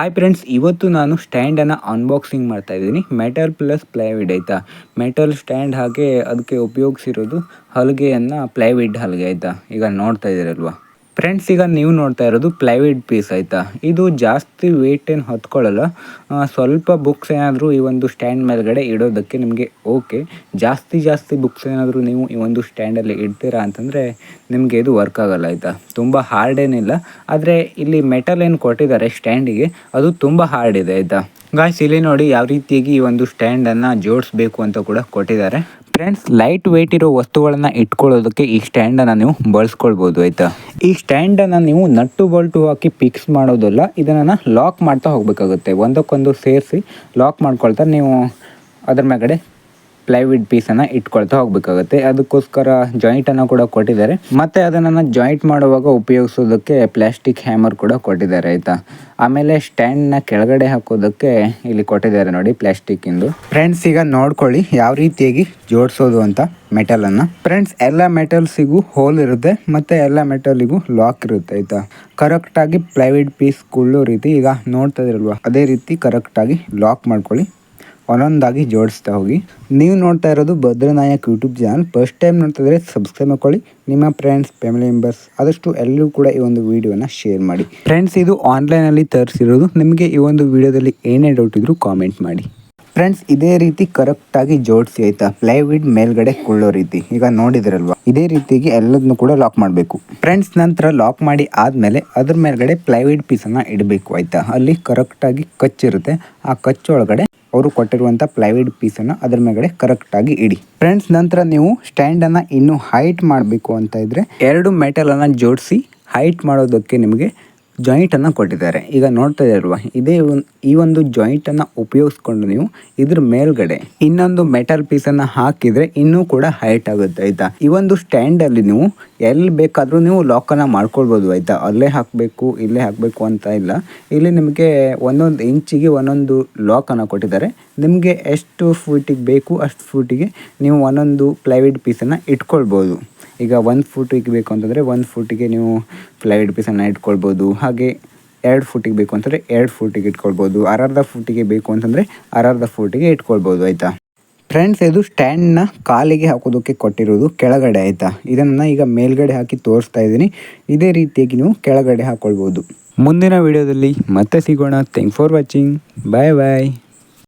Hi friends ಇವತ್ತು ನಾನು ಸ್ಟ್ಯಾಂಡನ್ನು unboxing ಮಾಡ್ತಾ ಇದ್ದೀನಿ. ಮೆಟಲ್ ಪ್ಲಸ್ ಪ್ಲೈವುಡ್ ಆಯಿತಾ? ಮೆಟಲ್ ಸ್ಟ್ಯಾಂಡ್ ಹಾಗೆ ಅದಕ್ಕೆ ಉಪಯೋಗಿಸಿರೋದು ಹಲಗೆಯನ್ನು ಪ್ಲೈವುಡ್ ಹಲಗೆ ಆಯಿತಾ? ಈಗ ನೋಡ್ತಾ ಇದ್ದೀರಲ್ವಾ ಫ್ರೆಂಡ್ಸ್ ಈಗ ನೀವು ನೋಡ್ತಾ ಇರೋದು ಪ್ಲೈವುಡ್ ಪೀಸ್ ಆಯಿತಾ? ಇದು ಜಾಸ್ತಿ ವೇಟ್ ಏನು ಹೊತ್ಕೊಳ್ಳಲ್ಲ. ಸ್ವಲ್ಪ ಬುಕ್ಸ್ ಏನಾದರೂ ಈ ಒಂದು ಸ್ಟ್ಯಾಂಡ್ ಮೇಲ್ಗಡೆ ಇಡೋದಕ್ಕೆ ನಿಮಗೆ ಓಕೆ ಜಾಸ್ತಿ ಜಾಸ್ತಿ ಬುಕ್ಸ್ ಏನಾದರೂ ನೀವು ಈ ಒಂದು ಸ್ಟ್ಯಾಂಡಲ್ಲಿ ಇಡ್ತೀರಾ ಅಂತಂದರೆ ನಿಮಗೆ ಇದು ವರ್ಕ್ ಆಗಲ್ಲ ಆಯಿತಾ? ತುಂಬ ಹಾರ್ಡ್ ಏನಿಲ್ಲ. ಆದರೆ ಇಲ್ಲಿ ಮೆಟಲ್ ಏನು ಕೊಟ್ಟಿದ್ದಾರೆ ಸ್ಟ್ಯಾಂಡಿಗೆ ಅದು ತುಂಬ ಹಾರ್ಡ್ ಇದೆ ಆಯಿತಾ? ಗಾಯ್ಸ್ ಇಲ್ಲಿ ನೋಡಿ ಯಾವ ರೀತಿಯಾಗಿ ಈ ಒಂದು ಸ್ಟ್ಯಾಂಡನ್ನು ಜೋಡಿಸ್ಬೇಕು ಅಂತ ಕೂಡ ಕೊಟ್ಟಿದ್ದಾರೆ. ಫ್ರೆಂಡ್ಸ್ ಲೈಟ್ ವೆಯ್ಟ್ ಇರೋ ವಸ್ತುಗಳನ್ನ ಇಟ್ಕೊಳ್ಳೋದಕ್ಕೆ ಈ ಸ್ಟ್ಯಾಂಡನ್ನು ನೀವು ಬಳಸ್ಕೊಳ್ಬೋದು, ಆಯಿತಾ? ಈ ಸ್ಟ್ಯಾಂಡನ್ನು ನೀವು ನಟ್ಟು ಬಲ್ಟು ಹಾಕಿ ಫಿಕ್ಸ್ ಮಾಡೋದಲ್ಲ, ಇದನ್ನು ಲಾಕ್ ಮಾಡ್ತಾ ಹೋಗಬೇಕಾಗುತ್ತೆ. ಒಂದಕ್ಕೊಂದು ಸೇರಿಸಿ ಲಾಕ್ ಮಾಡ್ಕೊಳ್ತಾ ನೀವು ಅದ್ರ ಮೇಲ್ಗಡೆ ಪ್ಲೈವುಡ್ ಪೀಸನ್ನು ಇಟ್ಕೊಳ್ತಾ ಹೋಗಬೇಕಾಗುತ್ತೆ. ಅದಕ್ಕೋಸ್ಕರ ಜಾಯಿಂಟನ್ನು ಕೂಡ ಕೊಟ್ಟಿದ್ದಾರೆ. ಮತ್ತು ಅದನ್ನು ಜಾಯಿಂಟ್ ಮಾಡುವಾಗ ಉಪಯೋಗಿಸೋದಕ್ಕೆ ಪ್ಲಾಸ್ಟಿಕ್ ಹ್ಯಾಮರ್ ಕೂಡ ಕೊಟ್ಟಿದ್ದಾರೆ, ಆಯಿತಾ? ಆಮೇಲೆ ಸ್ಟ್ಯಾಂಡ್ನ ಕೆಳಗಡೆ ಹಾಕೋದಕ್ಕೆ ಇಲ್ಲಿ ಕೊಟ್ಟಿದ್ದಾರೆ ನೋಡಿ ಪ್ಲಾಸ್ಟಿಕ್ಕಿಂದು ಫ್ರೆಂಡ್ಸ್ ಈಗ ನೋಡ್ಕೊಳ್ಳಿ ಯಾವ ರೀತಿಯಾಗಿ ಜೋಡಿಸೋದು ಅಂತ ಮೆಟಲನ್ನು ಫ್ರೆಂಡ್ಸ್ ಎಲ್ಲ ಮೆಟಲ್ಸಿಗೂ ಹೋಲ್ ಇರುತ್ತೆ, ಮತ್ತು ಎಲ್ಲ ಮೆಟಲಿಗೂ ಲಾಕ್ ಇರುತ್ತೆ, ಆಯಿತಾ? ಕರೆಕ್ಟಾಗಿ ಪ್ಲೈವುಡ್ ಪೀಸ್ ಕುಳ್ಳೋ ರೀತಿ ಈಗ ನೋಡ್ತಾ ಇದ್ರಲ್ವಾ ಅದೇ ರೀತಿ ಕರೆಕ್ಟಾಗಿ ಲಾಕ್ ಮಾಡ್ಕೊಳ್ಳಿ. ಒಂದೊಂದಾಗಿ ಜೋಡಿಸ್ತಾ ಹೋಗಿ. ನೀವು ನೋಡ್ತಾ ಇರೋದು Bhadranayak YouTube channel first time ನೋಡ್ತಾ ಇದ್ರೆ ಸಬ್ಸ್ಕ್ರೈಬ್ ಮಾಡ್ಕೊಳ್ಳಿ. ನಿಮ್ಮ ಫ್ರೆಂಡ್ಸ್ ಫ್ಯಾಮಿಲಿ ಮೆಂಬರ್ಸ್ ಆದಷ್ಟು ಎಲ್ಲರೂ ಕೂಡ ಈ ಒಂದು ವಿಡಿಯೋನ ಶೇರ್ ಮಾಡಿ. ಫ್ರೆಂಡ್ಸ್ ಇದು ಆನ್ಲೈನಲ್ಲಿ ತರಿಸಿರೋದು. ನಿಮಗೆ ಈ ಒಂದು ವಿಡಿಯೋದಲ್ಲಿ ಏನೇ ಡೌಟ್ ಇದ್ರೂ ಕಾಮೆಂಟ್ ಮಾಡಿ. ಫ್ರೆಂಡ್ಸ್ ಇದೇ ರೀತಿ ಕರೆಕ್ಟಾಗಿ ಜೋಡಿಸಿ ಆಯ್ತಾ? ಪ್ಲೈವುಡ್ ಮೇಲ್ಗಡೆ ಕೊಳ್ಳೋ ರೀತಿ. ಈಗ ನೋಡಿದ್ರಲ್ವಾ? ಇದೇ ರೀತಿಗೆ ಎಲ್ಲದನ್ನು ಕೂಡ ಲಾಕ್ ಮಾಡಬೇಕು. ಫ್ರೆಂಡ್ಸ್ ನಂತರ ಲಾಕ್ ಮಾಡಿ ಆದಮೇಲೆ ಅದ್ರ ಮೇಲ್ಗಡೆ ಪ್ಲೈವುಡ್ ಪೀಸನ್ನು ಇಡಬೇಕು ಆಯ್ತಾ? ಅಲ್ಲಿ ಕರೆಕ್ಟಾಗಿ ಕಚ್ಚಿರುತ್ತೆ ಆ ಕಚ್ಚೊಳಗಡೆ ಅವರು ಕೊಟ್ಟಿರುವಂಥ ಪ್ಲೈವುಡ್ ಪೀಸನ್ನು ಅದ್ರ ಮೇಲ್ಗಡೆ ಕರೆಕ್ಟಾಗಿ ಇಡಿ. ಫ್ರೆಂಡ್ಸ್ ನಂತರ ನೀವು ಸ್ಟ್ಯಾಂಡ್ ಅನ್ನ ಇನ್ನೂ ಹೈಟ್ ಮಾಡಬೇಕು ಅಂತ ಇದ್ರೆ ಎರಡು ಮೆಟಲ್ ಅನ್ನ ಜೋಡಿಸಿ ಹೈಟ್ ಮಾಡೋದಕ್ಕೆ ನಿಮಗೆ ಜಾಯಿಂಟನ್ನು ಕೊಟ್ಟಿದ್ದಾರೆ. ಈಗ ನೋಡ್ತಾ ಇರುವ ಇದೇ ಈ ಒಂದು ಜಾಯಿಂಟನ್ನು ಉಪಯೋಗಿಸ್ಕೊಂಡು ನೀವು ಇದ್ರ ಮೇಲ್ಗಡೆ ಇನ್ನೊಂದು ಮೆಟಲ್ ಪೀಸನ್ನು ಹಾಕಿದರೆ ಇನ್ನೂ ಕೂಡ ಹೈಟ್ ಆಗುತ್ತೆ ಆಯಿತಾ? ಈ ಒಂದು ಸ್ಟ್ಯಾಂಡಲ್ಲಿ ನೀವು ಎಲ್ಲಿ ಬೇಕಾದರೂ ನೀವು ಲಾಕನ್ನು ಮಾಡ್ಕೊಳ್ಬೋದು ಆಯಿತಾ? ಅಲ್ಲೇ ಹಾಕಬೇಕು, ಇಲ್ಲೇ ಹಾಕಬೇಕು ಅಂತ ಇಲ್ಲ. ಇಲ್ಲಿ ನಿಮಗೆ ಒಂದೊಂದು ಇಂಚಿಗೆ ಒಂದೊಂದು ಲಾಕನ್ನು ಕೊಟ್ಟಿದ್ದಾರೆ. ನಿಮಗೆ ಎಷ್ಟು ಫೂಟಿಗೆ ಬೇಕು ಅಷ್ಟು ಫೂಟಿಗೆ ನೀವು ಒಂದೊಂದು ಪ್ಲೈವುಡ್ ಪೀಸನ್ನು ಇಟ್ಕೊಳ್ಬೋದು. ಈಗ ಒಂದು ಫೂಟಿಗೆ ಬೇಕು ಅಂತಂದರೆ ಒಂದು ಫೂಟಿಗೆ ನೀವು ಪ್ಲೈವುಡ್ ಪೀಸನ್ನು ಇಟ್ಕೊಳ್ಬೋದು. ಹಾಗೆ ಎರಡು ಫೂಟಿಗೆ ಬೇಕು ಅಂತಂದರೆ ಎರಡು ಫೂಟಿಗೆ ಇಟ್ಕೊಳ್ಬೋದು. ಅರ್ಧ ಫೂಟಿಗೆ ಬೇಕು ಅಂತಂದರೆ ಅರ್ಧ ಫೂಟಿಗೆ ಇಟ್ಕೊಳ್ಬೋದು, ಆಯಿತಾ? ಫ್ರೆಂಡ್ಸ್ ಇದು ಸ್ಟ್ಯಾಂಡ್ನ ಕಾಲಿಗೆ ಹಾಕೋದಕ್ಕೆ ಕೊಟ್ಟಿರೋದು ಕೆಳಗಡೆ, ಆಯಿತಾ? ಇದನ್ನು ಈಗ ಮೇಲ್ಗಡೆ ಹಾಕಿ ತೋರಿಸ್ತಾ ಇದ್ದೀನಿ. ಇದೇ ರೀತಿಯಾಗಿ ನೀವು ಕೆಳಗಡೆ ಹಾಕ್ಕೊಳ್ಬೋದು ಮುಂದಿನ ವಿಡಿಯೋದಲ್ಲಿ ಮತ್ತೆ ಸಿಗೋಣ. Thank for watching bye bye